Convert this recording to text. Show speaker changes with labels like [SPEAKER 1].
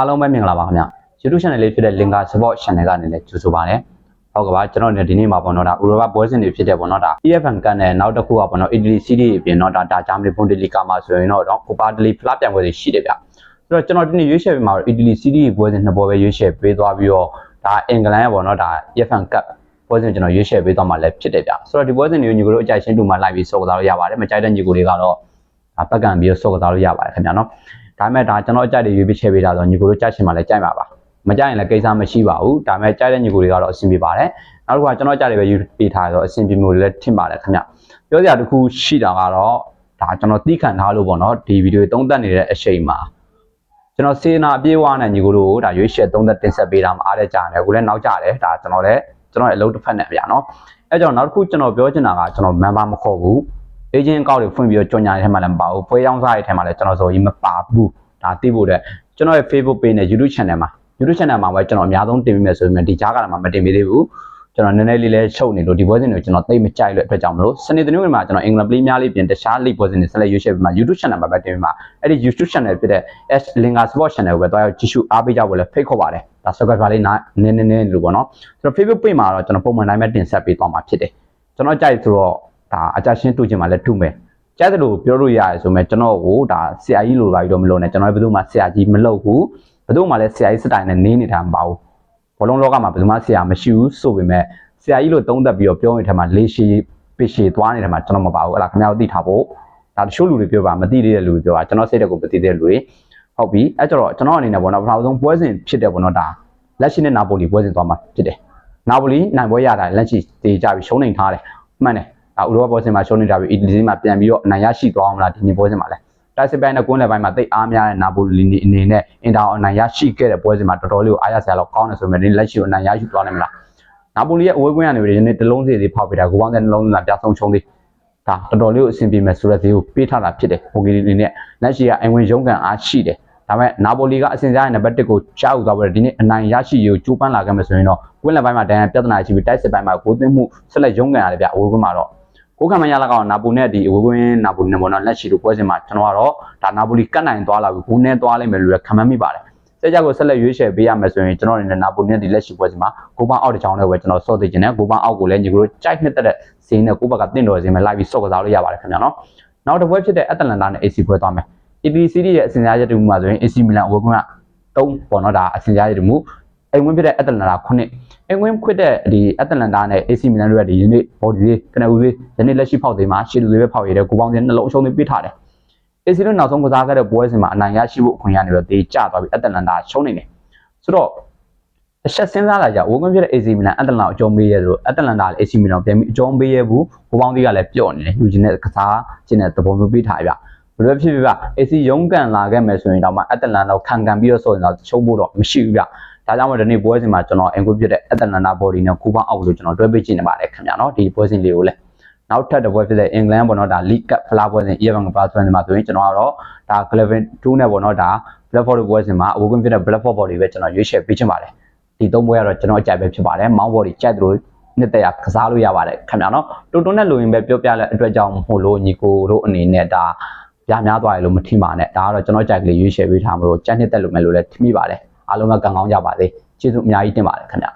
[SPEAKER 1] အားလုံးပဲမင်္ဂလာပါခင်ဗျ YouTube channel လေးဖြစ်တဲ့ Linker Support Channel ကနေလည်းကြိုဆိုပါရစေဟုတ်ကဲ့ပါကျွန်တော်တို့ဒီနေ့မှာပေါ့နော်ဒါဥရောပပွဲစဉ်တွေဖြစ်တဲ့ပေါ့နော်ဒါ EFN ကန်နဲ့နောက်တစ်ခုကပေါ့နော် Italy CD အပြင်တော့ဒါဒါဂျာမနီ Bundesliga မှာဆိုရင်တော့တော့ Copa del Rey ဖလားပြိုင်ပွဲတွေရှိတယ်ဗျဆိုတော့ကျွန်တော်ဒီနေ့ရွေးချယ်ပေးမှာတော့ Italy CD ပွဲစဉ်နှစ်ပွဲပဲရွေးချယ်ပေးသွားပြီးတော့ဒါအင်္ဂလန်ရဲ့ပေါ့နော်ဒါ EFN Cup ပွဲစဉ်ကျွန်တော်ရွေးချယ်ပေးသွားမှာလည်းဖြစ်တယ်ဗျဆိုတော့ဒီပွဲစဉ်တွေကိုညီကိုတို့အကြိုက်ရှင်းတူမှလိုက်ပြီးစောကစားလို့ရပါတယ်မကြိုက်တဲ့ညီကိုတွေကတော့ဒါပတ်ကန်ပြီးတော့စောကစားလို့ရပါတယ်ခင်ဗျာနော် ဒါပေမဲ့ဒါကျွန်တော်အကြိုက်တွေရွေးပြီးချယ်ပေးတာဆိုညီကိုတို့ကြိုက်ချင်မှလည်းကြိုက်မှာပါမကြရင်လည်းကိစ္စမရှိပါဘူးဒါပေမဲ့ကြိုက်တဲ့ညီကိုတွေကတော့အဆင်ပြေပါတယ်နောက်တစ်ခါကျွန်တော်ကြိုက်တယ်ပဲယူပေးထားရတော့အဆင်ပြေမျိုးလည်းထင်ပါတယ်ခင်ဗျပြောစရာတစ်ခုရှိတာကတော့ဒါကျွန်တော်သိခံထားလို့ပေါ့နော်ဒီဗီဒီယိုသုံးသပ်နေတဲ့အချိန်မှာကျွန်တော်စေနာအပြေးဝါနဲ့ညီကိုတို့ဒါရွေးရှယ်သုံးသပ်တင်ဆက်ပေးတာမအားတဲ့ကြားတယ်အခုလည်းနောက်ကြတယ်ဒါကျွန်တော်လည်းကျွန်တော်ရဲ့အလုပ်တစ်ဖက်နဲ့ဗျာနော်အဲကြောင့်နောက်တစ်ခုကျွန်တော်ပြောချင်တာကကျွန်တော်မန်ပါမခေါ်ဘူး အေဂျင့်ကောက်တွေဖွင့်ပြီးတော့ကြော်ညာတဲ့ထဲမှာလည်းမပါဘူးပွဲရောင်းစားတဲ့ထဲမှာလည်းကျွန်တော်ဆိုရင်မပါဘူးဒါသိဖို့တဲ့ကျွန်တော်ရဲ့ Facebook page နဲ့ YouTube channel မှာ YouTube channel မှာပဲကျွန်တော်အများဆုံးတင်ပေးမယ်ဆိုရင်ဒီကြားကလာမှာမတင်ပေးသေးဘူးကျွန်တော်နည်းနည်းလေးလဲချုပ်နေလို့ဒီပွဲစဉ်တွေကျွန်တော်သိမကြိုက်လို့အတွက်ကြောင့်မလို့စနေတနင်္ဂနွေမှာကျွန်တော်အင်္ဂလန်ပလေးများလေးပြင်တခြား league ပွဲစဉ်တွေဆက်လက်ရွေးချယ်ပြီးမှ YouTube channel မှာပဲတင်ပေးမှာအဲ့ဒီ YouTube channel ဖြစ်တဲ့ S Linga Sport channel ကိုပဲတွားရောက်ကြည့်ရှုအားပေးကြဖို့လည်းဖိတ်ခေါ်ပါတယ်ဒါ subscribe လေးနားနည်းနည်းနည်းလို့ပေါ့နော်ကျွန်တော် Facebook page မှာတော့ကျွန်တော်ပုံမှန်တိုင်းပဲတင်ဆက်ပေးသွားမှာဖြစ်တယ်ကျွန်တော်ကြိုက်ဆိုတော့ ဒါအကြရှင်းတူချင်မှလည်းတူမယ်ကြိုက်တယ်လို့ပြောလို့ရတယ်ဆိုမဲ့ကျွန်တော်ကိုဒါဆရာကြီးလိုပါပြီးတော့မလုပ်နဲ့ကျွန်တော်ဘယ်သူမှဆရာကြီးမလုပ်ဘူးဘယ်သူမှလည်းဆရာကြီးစတိုင်နဲ့နေနေတာမပါဘူးဘောလုံးလောကမှာဘယ်သူမှဆရာမရှိဘူးဆိုပေမဲ့ဆရာကြီးလို့သုံးသက်ပြီးတော့ပြောနေတဲ့ထဲမှာလေရှည်ပရှည်သွားနေတဲ့ထဲမှာကျွန်တော်မပါဘူးအဲ့ဒါခင်ဗျားတို့သိထားဖို့ဒါတချို့လူတွေပြောပါမသိသေးတဲ့လူတွေပြောပါကျွန်တော်စိတ်တက်ကိုမသိတဲ့လူတွေဟုတ်ပြီအဲ့ကြတော့ကျွန်တော်အနေနဲ့ပေါ့နော်ပထမဆုံးပွဲစဉ်ဖြစ်တဲ့ပေါ့နော်ဒါလက်ရှိနဲ့နာပိုလီပွဲစဉ်သွားမှာဖြစ်တယ်နာပိုလီနိုင်ပွဲရတာလက်ရှိတည်ကြပြီးရှုံးနေထားတယ်မှန်တယ်ဒါ ဥရောပပွဲစဉ်မှာရှုံးနေတာပြီးအီတလီမှာပြန်ပြီးတော့အနိုင်ရရှိသွားအောင်လားဒီနေ့ပွဲစဉ်မှာလဲတိုက်စစ်ပိုင်းနဲ့ကွင်းလယ်ပိုင်းမှာတိတ်အားများတဲ့နာပိုလီအနေနဲ့အင်တာအနိုင်ရရှိခဲ့တဲ့ပွဲစဉ်မှာတော်တော်လေးကိုအားရစရာလောက်ကောင်းတယ်ဆိုပေမဲ့ဒီလက်ရှိကိုအနိုင်ရရှိသွားနိုင်မလားနာပိုလီရဲ့အဝေးကွင်းကနေပြီးဒီနေ့တလုံးစီစီဖောက်ပေးတာကိုပေါင်းတဲ့နှလုံးသားပြဆုံးချုံးသေးဒါတော်တော်လေးကိုအဆင်ပြေမယ်ဆိုတဲ့ဈေးကိုပေးထားတာဖြစ်တယ်ဟိုဂီလီနဲ့လက်ရှိကအင်ဝင်ရုံးကန်အားရှိတယ်ဒါပေမဲ့နာပိုလီကအစင်စားရဲ့နံပါတ်1ကိုကြားဥသွားပြီးဒီနေ့အနိုင်ရရှိရေးကိုကြိုးပမ်းလာခဲ့မယ်ဆိုရင်တော့ကွင်းလယ်ပိုင်းမှာဒဏ်ရာပြဿနာရှိပြီးတိုက်စစ်ပိုင်းမှာကိုသွင်းမှုဆက်လက်ရုံးကန်ရတယ်ဗျအဝေးကွင်းမှာတော့ ကိုခံမရလာကောင်နာပိုနဲ့ဒီအဝေးကွင်းနာပိုနဲ့ပေါ့နော်လက်ရှိလိုပွဲစဉ်မှာကျွန်တော်ကတော့ဒါနာပိုလီကတ်နိုင်သွားလာပြီးဘူးနဲ့သွားလိမ့်မယ်လို့ခံမှန်းမိပါတယ်စက်ကြကိုဆက်လက်ရွေးချယ်ပေးရမယ်ဆိုရင်ကျွန်တော်အနေနဲ့နာပိုနဲ့ဒီလက်ရှိပွဲစဉ်မှာကိုပန်းအောက်တစ်ချောင်းနဲ့ပဲကျွန်တော်စော့သိချင်တယ်ကိုပန်းအောက်ကိုလည်းညီကတို့ကြိုက်နှစ်သက်တဲ့ဈေးနဲ့ကိုဘက်ကတင့်တော်ဈေးမှာလိုက်ပြီးစော့ကစားလို့ရပါတယ်ခင်ဗျာနော်နောက်တစ်ပွဲဖြစ်တဲ့အတလန်တာနဲ့ AC ပွဲသွားမယ် EPC ရဲ့အစင်ကြားချက်တူမှာဆိုရင် AC Milan အဝေးကွင်းက3ပေါ့နော်ဒါအစင်ကြားချက်တူမှုအိမ်ဝင်ဖြစ်တဲ့အတလန်တာ9 အိမ်ဝင်ခွစ်တဲ့ဒီအတလန်တာနဲ့ AC Milan တို့ရဲ့ဒီယနေ့ဘော်ဒီလေးကနဦးလေးယနေ့လက်ရှိဖောက်သေးမှာရှေ့လူလေးပဲဖောက်ရတဲ့ကိုပေါင်းစင်းနှလုံးအရှုံးလေးပေးထားတယ် AC တို့နောက်ဆုံးကစားခဲ့တဲ့ပွဲစဉ်မှာအနိုင်ရရှိဖို့အခွင့်ရနေတော့တေးကျသွားပြီးအတလန်တာရှုံးနေတယ်ဆိုတော့အချက်စဉ်းစားလာကြဝန်းကွင်းဖြစ်တဲ့ AC Milan အတလန်တာအကျုံးပေးရဲဆိုအတလန်တာလည်း AC Milan ပြန်ပြီးအကျုံးပေးရဲဘူးကိုပေါင်းသေးကလည်းပျော့နေတယ်ယူဂျင်နဲ့ကစားခြင်းတဲ့သဘောမျိုးပေးထားပြဘယ်လိုဖြစ်ဖြစ်ဗျ AC ရုံးကန်လာခဲ့မယ်ဆိုရင်တော့မှအတလန်တော့ခံခံပြီးတော့ဆိုရင်တော့ချုံးဖို့တော့မရှိဘူးဗျ ဒါကြောင့်မို့ဒီနေ့ပွဲစဉ်မှာကျွန်တော်အင်ကိုပြတဲ့အတလန်တာ body နဲ့ကိုပေါင်းအောက်လို့ကျွန်တော်တွဲပေးကြည့်နေပါတယ်ခင်ဗျာနော်ဒီပွဲစဉ်လေးကိုလည်းနောက်ထပ်တစ်ပွဲဖြစ်တဲ့အင်္ဂလန်ပေါ့နော်ဒါ League Cup ဖလားပွဲစဉ်11ကပါဆွဲနေမှာဆိုရင်ကျွန်တော်ကတော့ဒါ Cleven 2နဲ့ပေါ့နော်ဒါ Blackford ပွဲစဉ်မှာအဝေးကွင်းဖြစ်တဲ့ Blackford body ပဲကျွန်တော်ရွေးချယ်ပေးချင်ပါတယ်ဒီသုံးပွဲကတော့ကျွန်တော်အကြိုက်ပဲဖြစ်ပါတယ် Mount body ကြိုက်တယ်လို့နှစ်သက်ရကစားလို့ရပါတယ်ခင်ဗျာနော်တိုတိုနဲ့လိုရင်ပဲပြောပြလဲအတွက်ကြောင့်မို့လို့ညီကိုတို့အနေနဲ့ဒါပြများသွားရလို့မထိပါနဲ့ဒါကတော့ကျွန်တော်ကြိုက်ကလေးရွေးချယ်ပေးထားမလို့ကြက်နှစ်သက်လို့မယ်လို့လည်းထင်မိပါတယ် အားလုံးပဲကံကောင်းကြပါစေကျေးဇူးအများကြီးတင်ပါတယ်ခင်ဗျာ